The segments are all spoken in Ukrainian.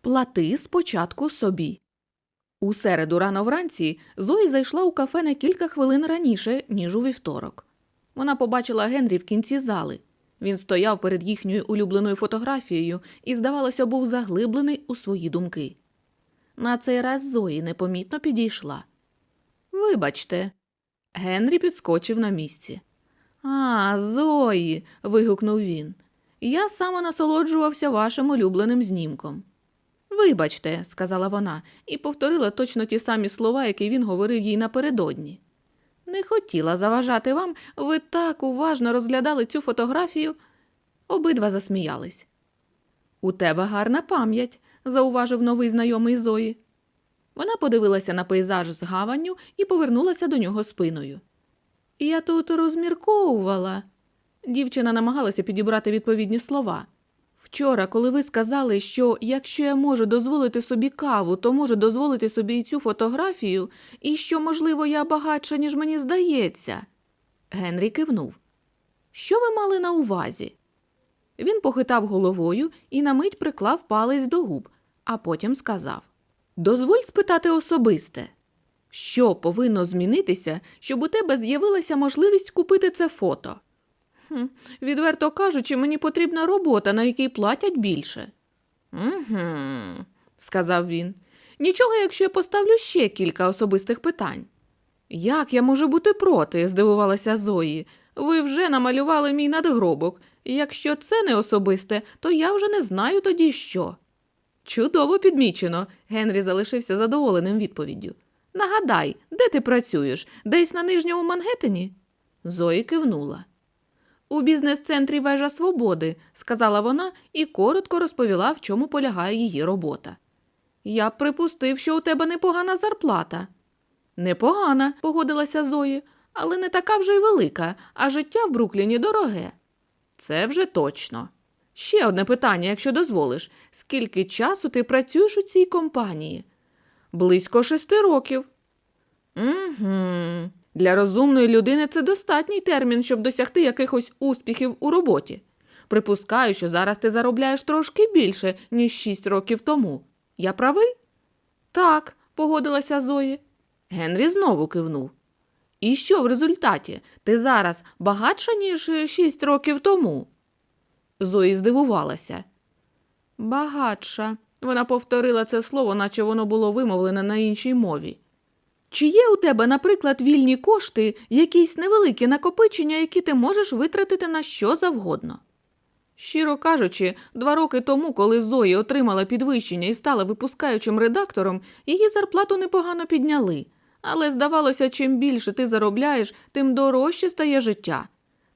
Плати спочатку собі. У середу рано вранці Зої зайшла у кафе на кілька хвилин раніше, ніж у вівторок. Вона побачила Генрі в кінці зали. Він стояв перед їхньою улюбленою фотографією і, здавалося, був заглиблений у свої думки. На цей раз Зої непомітно підійшла. Вибачте. Генрі підскочив на місці. А, Зої. вигукнув він. Я саме насолоджувався вашим улюбленим знімком. Вибачте, сказала вона і повторила точно ті самі слова, які він говорив їй напередодні. Не хотіла заважати вам, ви так уважно розглядали цю фотографію. Обидва засміялись. У тебе гарна пам'ять, зауважив новий знайомий Зої. Вона подивилася на пейзаж з гаванню і повернулася до нього спиною. Я тут розмірковувала. Дівчина намагалася підібрати відповідні слова. Вчора, коли ви сказали, що якщо я можу дозволити собі каву, то можу дозволити собі і цю фотографію, і що, можливо, я багатша, ніж мені здається. Генрі кивнув. Що ви мали на увазі? Він похитав головою і на мить приклав палець до губ, а потім сказав: Дозволь спитати особисте. Що повинно змінитися, щоб у тебе з'явилася можливість купити це фото? Відверто кажучи, мені потрібна робота, на якій платять більше. Угу, сказав він. Нічого, якщо я поставлю ще кілька особистих питань. Як я можу бути проти? здивувалася Зої. Ви вже намалювали мій надгробок. Якщо це не особисте, то я вже не знаю тоді що. Чудово підмічено. Генрі залишився задоволеним відповіддю. Нагадай, де ти працюєш? Десь на нижньому Мангеттені?» Зої кивнула. У бізнес-центрі Вежа Свободи, сказала вона і коротко розповіла, в чому полягає її робота. Я б припустив, що у тебе непогана зарплата. Непогана, погодилася Зої, але не така вже й велика, а життя в Брукліні дороге. Це вже точно. Ще одне питання, якщо дозволиш. Скільки часу ти працюєш у цій компанії? Близько шести років. Угу. Для розумної людини це достатній термін, щоб досягти якихось успіхів у роботі. Припускаю, що зараз ти заробляєш трошки більше, ніж шість років тому. Я правий? Так, погодилася Зої. Генрі знову кивнув. І що в результаті? Ти зараз багатша, ніж шість років тому? Зої здивувалася. Багатша. Вона повторила це слово, наче воно було вимовлене на іншій мові. Чи є у тебе, наприклад, вільні кошти, якісь невеликі накопичення, які ти можеш витратити на що завгодно? Щиро кажучи, два роки тому, коли Зої отримала підвищення і стала випускаючим редактором, її зарплату непогано підняли. Але здавалося, чим більше ти заробляєш, тим дорожче стає життя.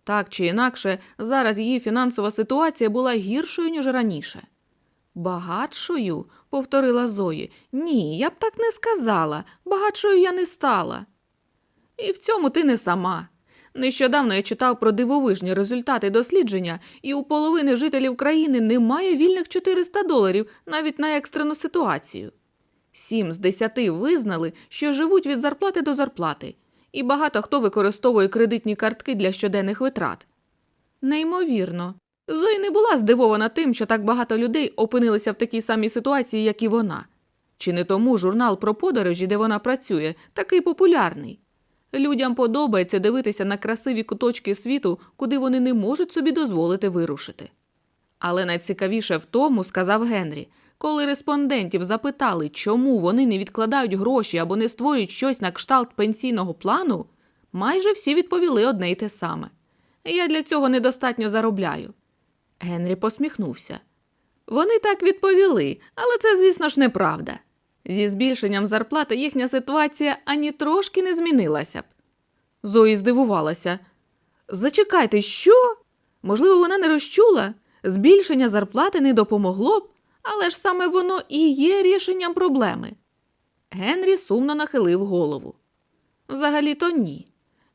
Так чи інакше, зараз її фінансова ситуація була гіршою, ніж раніше. Багатшою, повторила Зої. Ні, я б так не сказала. Багатшою я не стала. І в цьому ти не сама. Нещодавно я читав про дивовижні результати дослідження, і у половини жителів країни немає вільних 400 доларів навіть на екстрену ситуацію. Сім з десяти визнали, що живуть від зарплати до зарплати, і багато хто використовує кредитні картки для щоденних витрат. Неймовірно. Зої не була здивована тим, що так багато людей опинилися в такій самій ситуації, як і вона. Чи не тому журнал про подорожі, де вона працює, такий популярний? Людям подобається дивитися на красиві куточки світу, куди вони не можуть собі дозволити вирушити. Але найцікавіше в тому, сказав Генрі, коли респондентів запитали, чому вони не відкладають гроші або не створюють щось на кшталт пенсійного плану, майже всі відповіли одне й те саме. Я для цього недостатньо заробляю. Генрі посміхнувся. Вони так відповіли, але це, звісно ж, неправда. Зі збільшенням зарплати їхня ситуація ані трошки не змінилася б. Зої здивувалася. Зачекайте, що? Можливо, вона не розчула? Збільшення зарплати не допомогло б, але ж саме воно і є рішенням проблеми. Генрі сумно нахилив голову. Взагалі-то ні.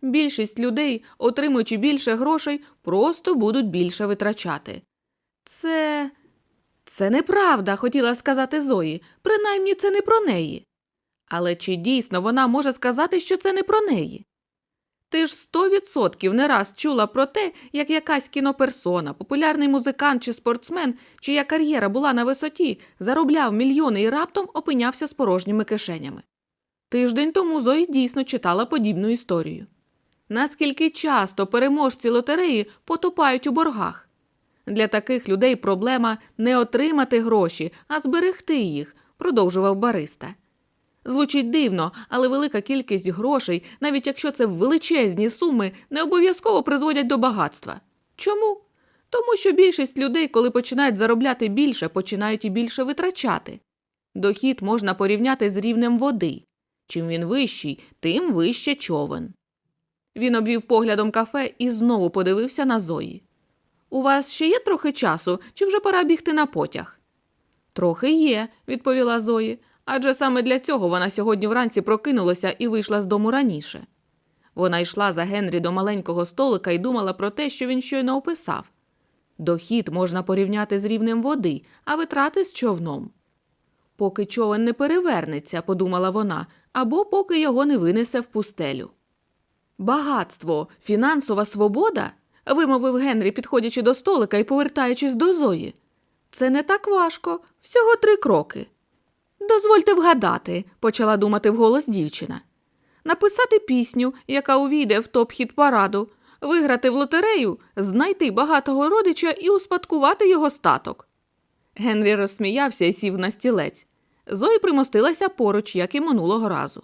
Більшість людей, отримуючи більше грошей, просто будуть більше витрачати. Це. Це неправда, хотіла сказати Зої, принаймні це не про неї. Але чи дійсно вона може сказати, що це не про неї? Ти ж сто відсотків не раз чула про те, як якась кіноперсона, популярний музикант чи спортсмен, чия кар'єра була на висоті, заробляв мільйони і раптом опинявся з порожніми кишенями. Тиждень тому Зої дійсно читала подібну історію. Наскільки часто переможці лотереї потопають у боргах? Для таких людей проблема не отримати гроші, а зберегти їх, продовжував бариста. Звучить дивно, але велика кількість грошей, навіть якщо це величезні суми, не обов'язково призводять до багатства. Чому? Тому що більшість людей, коли починають заробляти більше, починають і більше витрачати. Дохід можна порівняти з рівнем води. Чим він вищий, тим вище човен. Він обвів поглядом кафе і знову подивився на Зої. У вас ще є трохи часу, чи вже пора бігти на потяг? Трохи є, відповіла Зої, адже саме для цього вона сьогодні вранці прокинулася і вийшла з дому раніше. Вона йшла за Генрі до маленького столика і думала про те, що він щойно описав. Дохід можна порівняти з рівнем води, а витрати з човном. Поки човен не перевернеться, подумала вона, або поки його не винесе в пустелю. Багатство, фінансова свобода, вимовив Генрі, підходячи до столика і повертаючись до Зої. Це не так важко, всього три кроки. Дозвольте вгадати, почала думати вголос дівчина. Написати пісню, яка увійде в топ хіт параду, виграти в лотерею, знайти багатого родича і успадкувати його статок. Генрі розсміявся і сів на стілець. Зої примостилася поруч, як і минулого разу.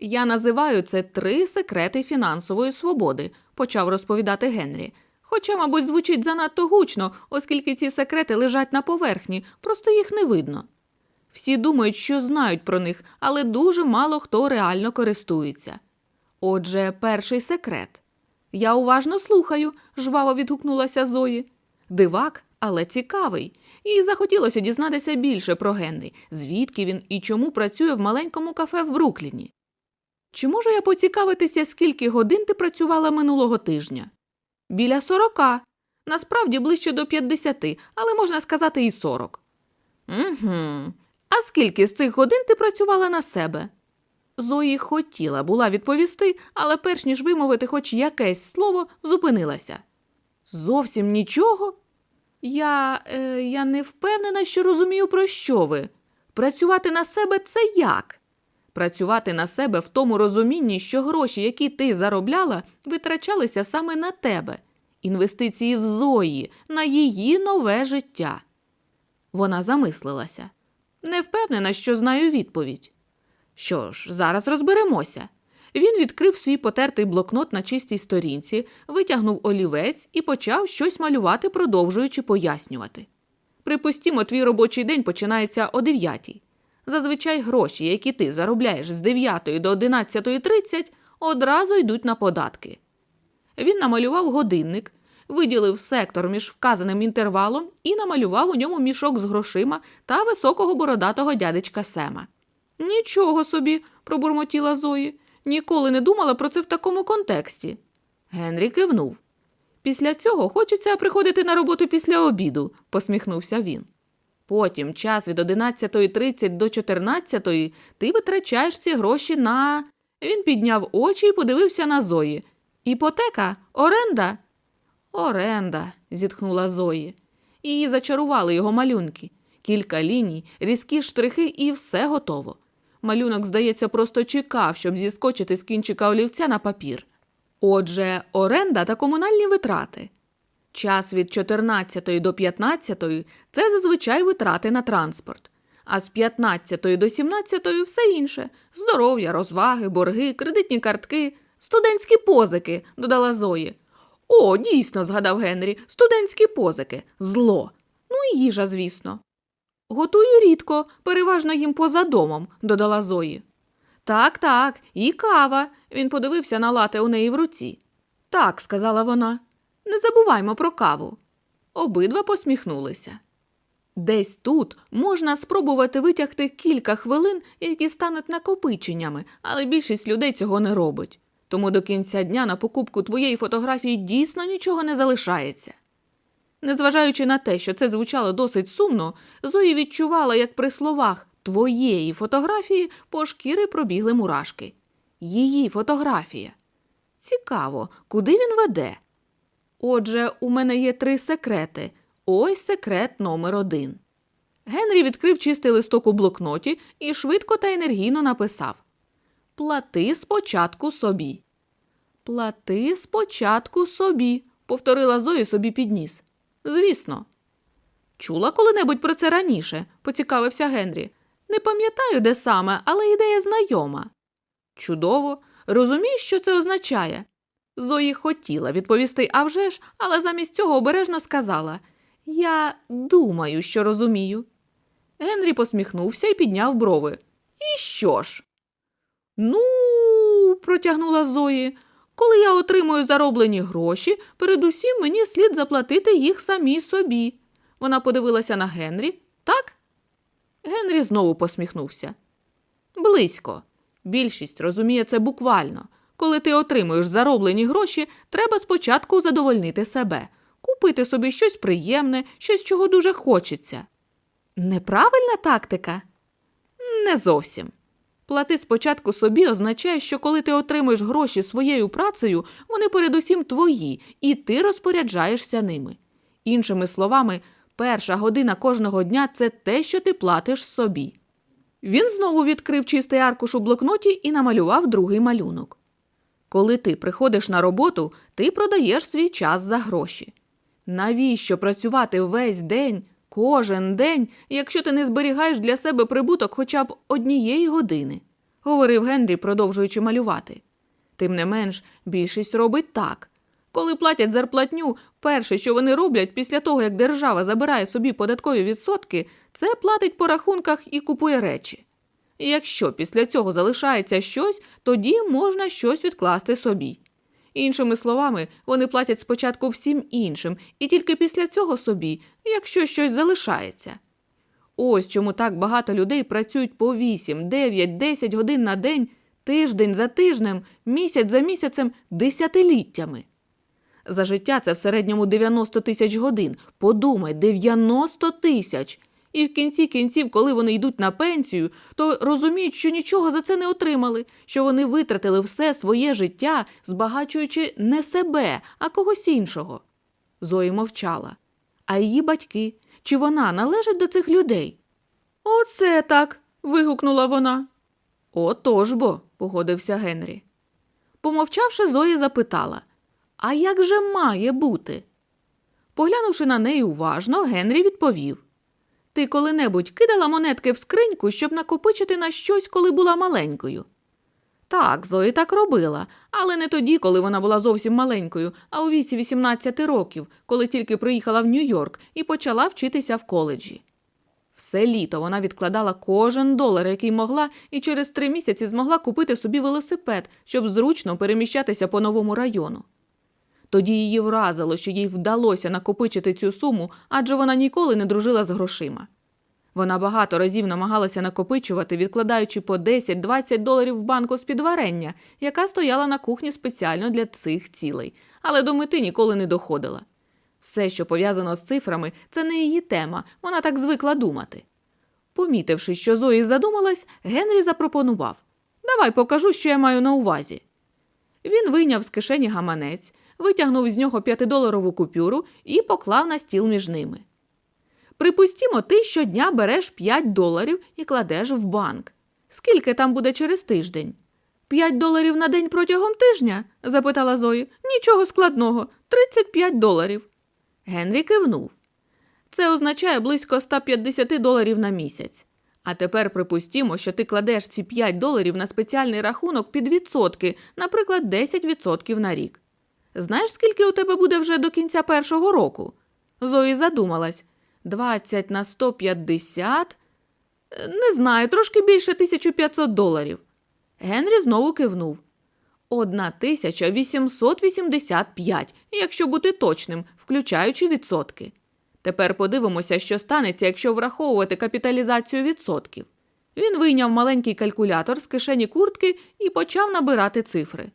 Я називаю це три секрети фінансової свободи, почав розповідати Генрі. Хоча, мабуть, звучить занадто гучно, оскільки ці секрети лежать на поверхні, просто їх не видно. Всі думають, що знають про них, але дуже мало хто реально користується. Отже, перший секрет. Я уважно слухаю, жваво відгукнулася Зої. Дивак, але цікавий. І захотілося дізнатися більше про Генрі, звідки він і чому працює в маленькому кафе в Брукліні. Чи можу я поцікавитися, скільки годин ти працювала минулого тижня? Біля сорока. Насправді ближче до п'ятдесяти, але можна сказати і сорок. Угу. А скільки з цих годин ти працювала на себе? Зої хотіла була відповісти, але перш ніж вимовити хоч якесь слово, зупинилася. Зовсім нічого? Я, е, я не впевнена, що розумію, про що ви. Працювати на себе це як? Працювати на себе в тому розумінні, що гроші, які ти заробляла, витрачалися саме на тебе, інвестиції в Зої, на її нове життя. Вона замислилася. Не впевнена, що знаю відповідь. Що ж, зараз розберемося. Він відкрив свій потертий блокнот на чистій сторінці, витягнув олівець і почав щось малювати, продовжуючи пояснювати. Припустімо, твій робочий день починається о 9. Зазвичай гроші, які ти заробляєш з 9 до 11.30, одразу йдуть на податки. Він намалював годинник, виділив сектор між вказаним інтервалом і намалював у ньому мішок з грошима та високого бородатого дядечка Сема. Нічого собі, пробурмотіла Зої. Ніколи не думала про це в такому контексті. Генрі кивнув. Після цього хочеться приходити на роботу після обіду, посміхнувся він. Потім час від 11.30 до 14.00 ти витрачаєш ці гроші на. Він підняв очі і подивився на Зої. Іпотека? Оренда? Оренда, зітхнула Зої. Її зачарували його малюнки. Кілька ліній, різкі штрихи і все готово. Малюнок, здається, просто чекав, щоб зіскочити з кінчика олівця на папір. Отже, оренда та комунальні витрати. Час від 14 до 15 – це зазвичай витрати на транспорт, а з 15 до 17 – все інше – здоров'я, розваги, борги, кредитні картки, студентські позики, додала Зої. О, дійсно, згадав Генрі, студентські позики, зло. Ну і їжа, звісно. Готую рідко, переважно їм поза домом, додала Зої. Так, так, і кава. Він подивився на лате у неї в руці. Так, сказала вона. Не забуваймо про каву. Обидва посміхнулися. Десь тут можна спробувати витягти кілька хвилин, які стануть накопиченнями, але більшість людей цього не робить. Тому до кінця дня на покупку твоєї фотографії дійсно нічого не залишається. Незважаючи на те, що це звучало досить сумно, Зої відчувала, як при словах твоєї фотографії по шкіри пробігли мурашки. Її фотографія. Цікаво, куди він веде? Отже, у мене є три секрети. Ось секрет номер один. Генрі відкрив чистий листок у блокноті і швидко та енергійно написав Плати спочатку собі. Плати спочатку собі, повторила Зоя собі підніс. Звісно. Чула коли-небудь про це раніше, поцікавився Генрі. Не пам'ятаю, де саме, але ідея знайома. Чудово, розумієш, що це означає? Зої хотіла відповісти «А вже ж», але замість цього обережно сказала Я думаю, що розумію. Генрі посміхнувся і підняв брови. І що ж? Ну, протягнула Зої, коли я отримую зароблені гроші, передусім мені слід заплатити їх самій собі. Вона подивилася на Генрі. Так? Генрі знову посміхнувся. Близько. Більшість розуміє це буквально. Коли ти отримуєш зароблені гроші, треба спочатку задовольнити себе, купити собі щось приємне, щось чого дуже хочеться. Неправильна тактика? Не зовсім. Плати спочатку собі означає, що коли ти отримуєш гроші своєю працею, вони передусім твої, і ти розпоряджаєшся ними. Іншими словами, перша година кожного дня це те, що ти платиш собі. Він знову відкрив чистий аркуш у блокноті і намалював другий малюнок. Коли ти приходиш на роботу, ти продаєш свій час за гроші. Навіщо працювати весь день, кожен день, якщо ти не зберігаєш для себе прибуток хоча б однієї години? говорив Генрі, продовжуючи малювати. Тим не менш, більшість робить так. Коли платять зарплатню, перше, що вони роблять після того, як держава забирає собі податкові відсотки, це платить по рахунках і купує речі. І якщо після цього залишається щось, тоді можна щось відкласти собі. Іншими словами, вони платять спочатку всім іншим, і тільки після цього собі, якщо щось залишається. Ось чому так багато людей працюють по 8, 9, 10 годин на день, тиждень за тижнем, місяць за місяцем, десятиліттями. За життя це в середньому 90 тисяч годин. Подумай, 90 тисяч. І в кінці кінців, коли вони йдуть на пенсію, то розуміють, що нічого за це не отримали, що вони витратили все своє життя, збагачуючи не себе, а когось іншого. Зої мовчала. А її батьки, чи вона належить до цих людей? Оце так. вигукнула вона. Отож бо, погодився Генрі. Помовчавши, Зоя запитала А як же має бути? Поглянувши на неї уважно, Генрі відповів Ти коли-небудь кидала монетки в скриньку, щоб накопичити на щось, коли була маленькою? Так, Зої так робила, але не тоді, коли вона була зовсім маленькою, а у віці 18 років, коли тільки приїхала в Нью-Йорк і почала вчитися в коледжі. Все літо вона відкладала кожен долар, який могла, і через три місяці змогла купити собі велосипед, щоб зручно переміщатися по новому району. Тоді її вразило, що їй вдалося накопичити цю суму, адже вона ніколи не дружила з грошима. Вона багато разів намагалася накопичувати, відкладаючи по 10-20 доларів в банку з-під варення, яка стояла на кухні спеціально для цих цілей, але до мети ніколи не доходила. Все, що пов'язано з цифрами, це не її тема, вона так звикла думати. Помітивши, що Зої задумалась, Генрі запропонував Давай покажу, що я маю на увазі. Він вийняв з кишені гаманець, витягнув з нього п'ятидоларову купюру і поклав на стіл між ними. Припустімо, ти щодня береш 5 доларів і кладеш в банк. Скільки там буде через тиждень? П'ять доларів на день протягом тижня? запитала Зої. Нічого складного, 35 доларів. Генрі кивнув. Це означає близько 150 доларів на місяць. А тепер припустімо, що ти кладеш ці 5 доларів на спеціальний рахунок під відсотки, наприклад, 10% на рік. Знаєш, скільки у тебе буде вже до кінця першого року? Зої задумалась. 20 на 150? Е, Не знаю, трошки більше 1500 доларів. Генрі знову кивнув. 1885, якщо бути точним, включаючи відсотки. Тепер подивимося, що станеться, якщо враховувати капіталізацію відсотків. Він вийняв маленький калькулятор з кишені куртки і почав набирати цифри.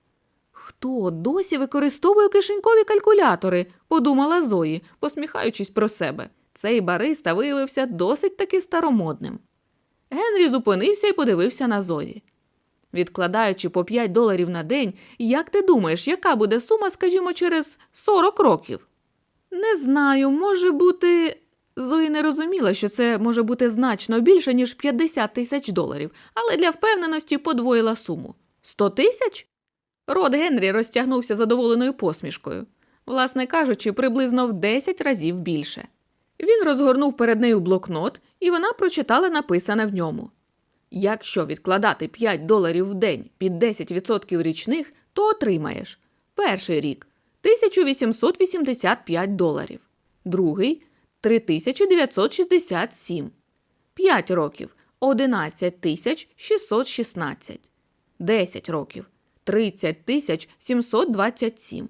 Хто досі використовує кишенькові калькулятори? подумала Зої, посміхаючись про себе. Цей бариста виявився досить таки старомодним. Генрі зупинився і подивився на Зої. Відкладаючи по 5 доларів на день, як ти думаєш, яка буде сума, скажімо, через 40 років? Не знаю, може бути. Зої не розуміла, що це може бути значно більше, ніж 50 тисяч доларів, але для впевненості подвоїла суму. 100 тисяч? Рот Генрі розтягнувся задоволеною посмішкою. Власне кажучи, приблизно в 10 разів більше. Він розгорнув перед нею блокнот, і вона прочитала написане в ньому. Якщо відкладати 5 доларів в день під 10% річних, то отримаєш перший рік 1885 доларів, другий 3967, 5 років 11 616, 10 років 30 тисяч 727,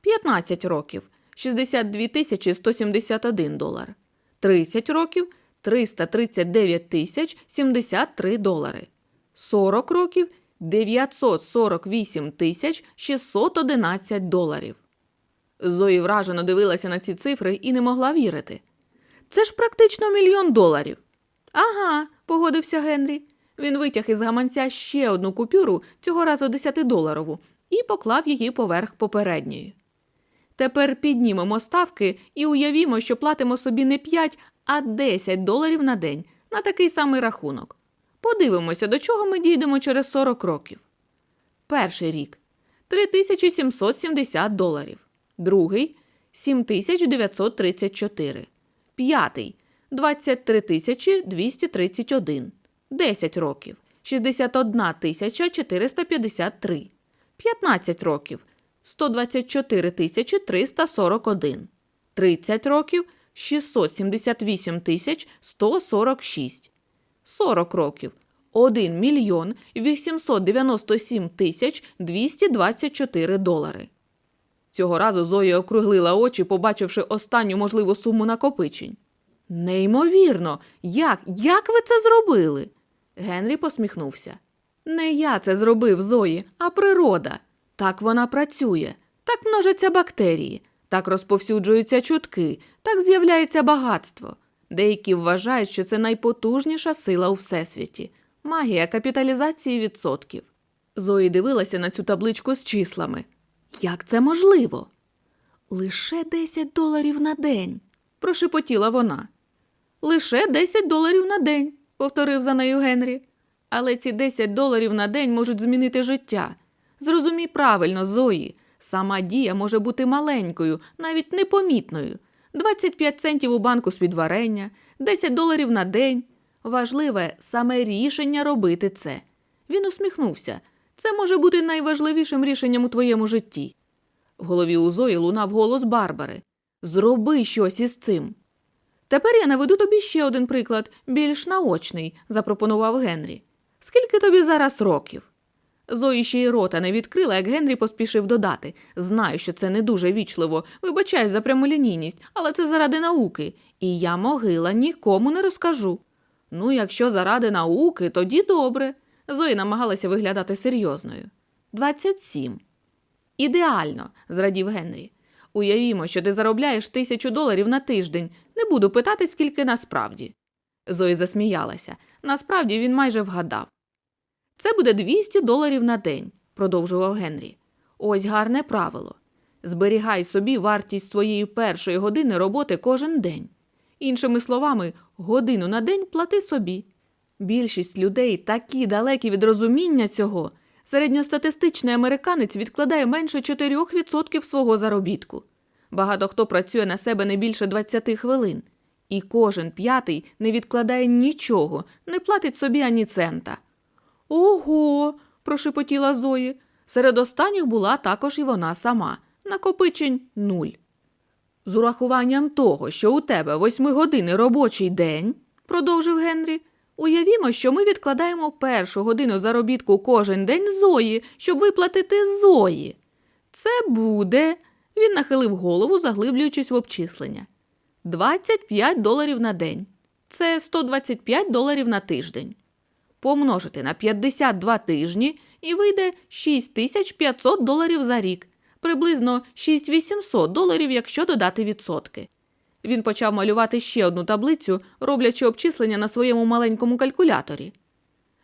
15 років 62 тисячі 171 долар, 30 років 339 тисяч 73 долари, 40 років 948 тисяч 611 доларів. Зої вражено дивилася на ці цифри і не могла вірити. Це ж практично мільйон доларів. Ага, погодився Генрі. Він витяг із гаманця ще одну купюру, цього разу 10-доларову, і поклав її поверх попередньої. Тепер піднімемо ставки і уявімо, що платимо собі не 5, а 10 доларів на день на такий самий рахунок. Подивимося, до чого ми дійдемо через 40 років. Перший рік 3770 доларів. Другий 7934. П'ятий 23 231. 10 років 61 453. 15 років 124 341. 30 років 678 146. 40 років 1 мільйон 897 тисяч 224 долари. Цього разу Зоя округлила очі, побачивши останню можливу суму накопичень. Неймовірно, як, як ви це зробили? Генрі посміхнувся. Не я це зробив, Зої, а природа. Так вона працює, так множаться бактерії, так розповсюджуються чутки, так з'являється багатство. Деякі вважають, що це найпотужніша сила у всесвіті магія капіталізації відсотків. Зої дивилася на цю табличку з числами. Як це можливо? Лише 10 доларів на день, прошепотіла вона. Лише 10 доларів на день, повторив за нею Генрі. Але ці 10 доларів на день можуть змінити життя. Зрозумій правильно, Зої, сама дія може бути маленькою, навіть непомітною. 25 центів у банку з-під варення, 10 доларів на день. Важливе саме рішення робити це. Він усміхнувся. Це може бути найважливішим рішенням у твоєму житті. В голові у Зої лунав голос Барбари. Зроби щось із цим. Тепер я наведу тобі ще один приклад, більш наочний, запропонував Генрі. Скільки тобі зараз років? Зої ще й рота не відкрила, як Генрі поспішив додати. Знаю, що це не дуже вічливо, вибачаю за прямолінійність, але це заради науки, і я могила нікому не розкажу. Ну, якщо заради науки, тоді добре. Зої намагалася виглядати серйозною. Двадцять сім. Ідеально, зрадів Генрі. Уявімо, що ти заробляєш тисячу доларів на тиждень. Не буду питати, скільки насправді. Зої засміялася. Насправді він майже вгадав. Це буде 200 доларів на день, продовжував Генрі. Ось гарне правило. Зберігай собі вартість своєї першої години роботи кожен день. Іншими словами, годину на день плати собі. Більшість людей такі далекі від розуміння цього. Середньостатистичний американець відкладає менше 4% свого заробітку. Багато хто працює на себе не більше 20 хвилин. І кожен п'ятий не відкладає нічого, не платить собі ані цента. Ого. прошепотіла Зої. Серед останніх була також і вона сама. Накопичень нуль. З урахуванням того, що у тебе восьмигодинний робочий день, продовжив Генрі, уявімо, що ми відкладаємо першу годину заробітку кожен день Зої, щоб виплатити Зої. Це буде. Він нахилив голову, заглиблюючись в обчислення. 25 доларів на день. Це 125 доларів на тиждень. Помножити на 52 тижні і вийде 6500 доларів за рік, приблизно 6800 доларів, якщо додати відсотки. Він почав малювати ще одну таблицю, роблячи обчислення на своєму маленькому калькуляторі.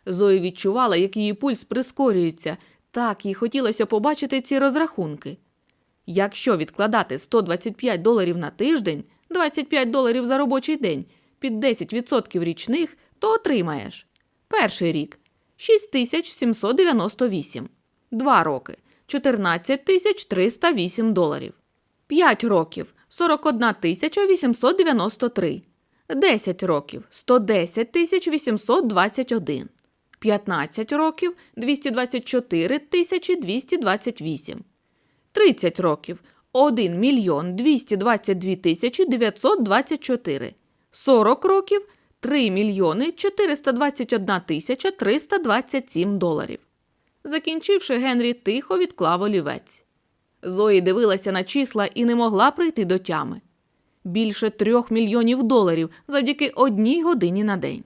Зоя відчувала, як її пульс прискорюється. Так їй хотілося побачити ці розрахунки. Якщо відкладати 125 доларів на тиждень, 25 доларів за робочий день, під 10% річних, то отримаєш. Перший рік 6798. Два роки 14 308 доларів. 5 років 41 893. 10 років 110 821. 15 років 224 228. 30 років 1 мільйон 222 тисячі 924. 40 років 3 мільйони 421 тисяча 327 доларів. Закінчивши, Генрі тихо відклав олівець. Зої дивилася на числа і не могла прийти до тями. Більше трьох мільйонів доларів завдяки одній годині на день.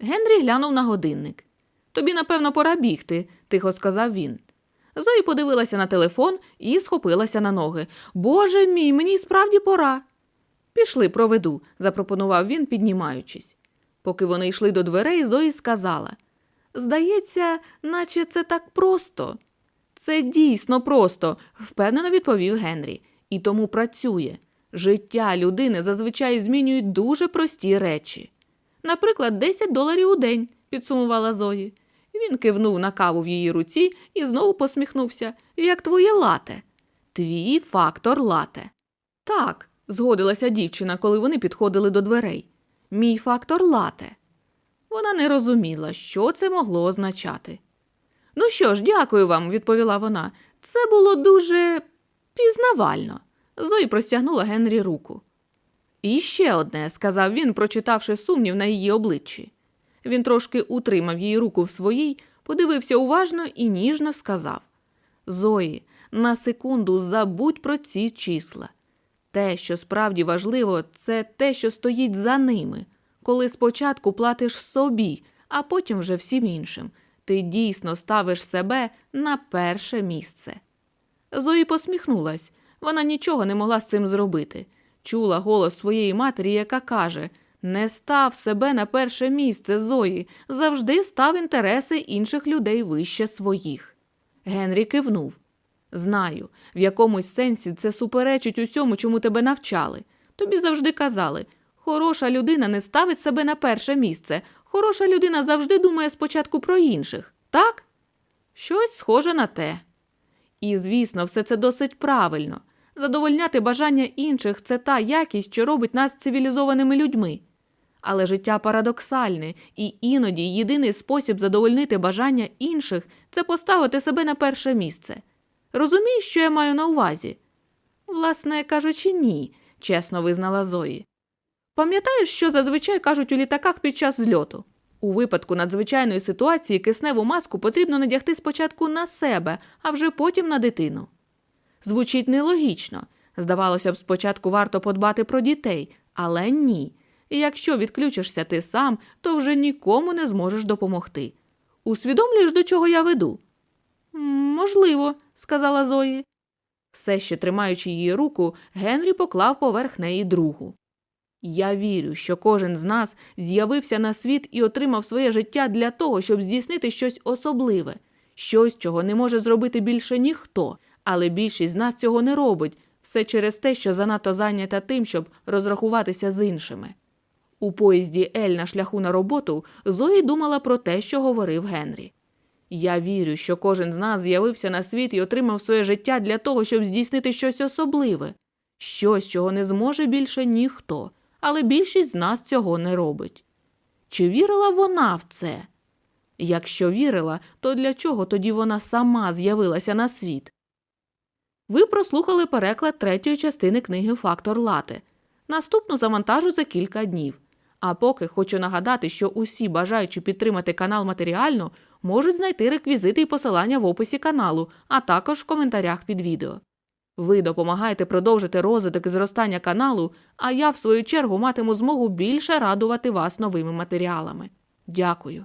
Генрі глянув на годинник. Тобі, напевно, пора бігти, тихо сказав він. Зої подивилася на телефон і схопилася на ноги. Боже мій, мені справді пора. Пішли, проведу, запропонував він, піднімаючись. Поки вони йшли до дверей, Зої сказала Здається, наче це так просто. Це дійсно просто, впевнено відповів Генрі. І тому працює. Життя людини зазвичай змінюють дуже прості речі. Наприклад, 10 доларів у день, підсумувала Зої. Він кивнув на каву в її руці і знову посміхнувся, як твоє лате. Твій фактор лате. Так, згодилася дівчина, коли вони підходили до дверей. Мій фактор лате. Вона не розуміла, що це могло означати. Ну що ж, дякую вам, відповіла вона. Це було дуже пізнавально. Зої простягнула Генрі руку. І ще одне, сказав він, прочитавши сумнів на її обличчі. Він трошки утримав її руку в своїй, подивився уважно і ніжно сказав Зої, на секунду забудь про ці числа. Те, що справді важливо, це те, що стоїть за ними. Коли спочатку платиш собі, а потім вже всім іншим, ти дійсно ставиш себе на перше місце. Зої посміхнулась. Вона нічого не могла з цим зробити. Чула голос своєї матері, яка каже Не став себе на перше місце, Зої, завжди став інтереси інших людей вище своїх. Генрі кивнув. Знаю, в якомусь сенсі це суперечить усьому, чому тебе навчали. Тобі завжди казали хороша людина не ставить себе на перше місце. Хороша людина завжди думає спочатку про інших, так? Щось схоже на те. І, звісно, все це досить правильно. Задовольняти бажання інших це та якість, що робить нас цивілізованими людьми. Але життя парадоксальне, і іноді єдиний спосіб задовольнити бажання інших це поставити себе на перше місце. Розумієш, що я маю на увазі? Власне кажучи, ні, чесно визнала Зої. Пам'ятаєш, що зазвичай кажуть у літаках під час зльоту? У випадку надзвичайної ситуації кисневу маску потрібно надягти спочатку на себе, а вже потім на дитину. Звучить нелогічно. Здавалося б, спочатку варто подбати про дітей, але ні. І якщо відключишся ти сам, то вже нікому не зможеш допомогти. Усвідомлюєш, до чого я веду? Можливо, сказала Зої. Все ще тримаючи її руку, Генрі поклав поверх неї другу. Я вірю, що кожен з нас з'явився на світ і отримав своє життя для того, щоб здійснити щось особливе, щось, чого не може зробити більше ніхто, але більшість з нас цього не робить, все через те, що занадто зайнята тим, щоб розрахуватися з іншими. У поїзді Ель на шляху на роботу Зої думала про те, що говорив Генрі. Я вірю, що кожен з нас з'явився на світ і отримав своє життя для того, щоб здійснити щось особливе, щось, чого не зможе більше ніхто, але більшість з нас цього не робить. Чи вірила вона в це? Якщо вірила, то для чого тоді вона сама з'явилася на світ? Ви прослухали переклад третьої частини книги Фактор Лате. Наступну завантажу за кілька днів. А поки хочу нагадати, що усі бажаючі підтримати канал матеріально можуть знайти реквізити і посилання в описі каналу, а також в коментарях під відео. Ви допомагаєте продовжити розвиток і зростання каналу, а я, в свою чергу, матиму змогу більше радувати вас новими матеріалами. Дякую.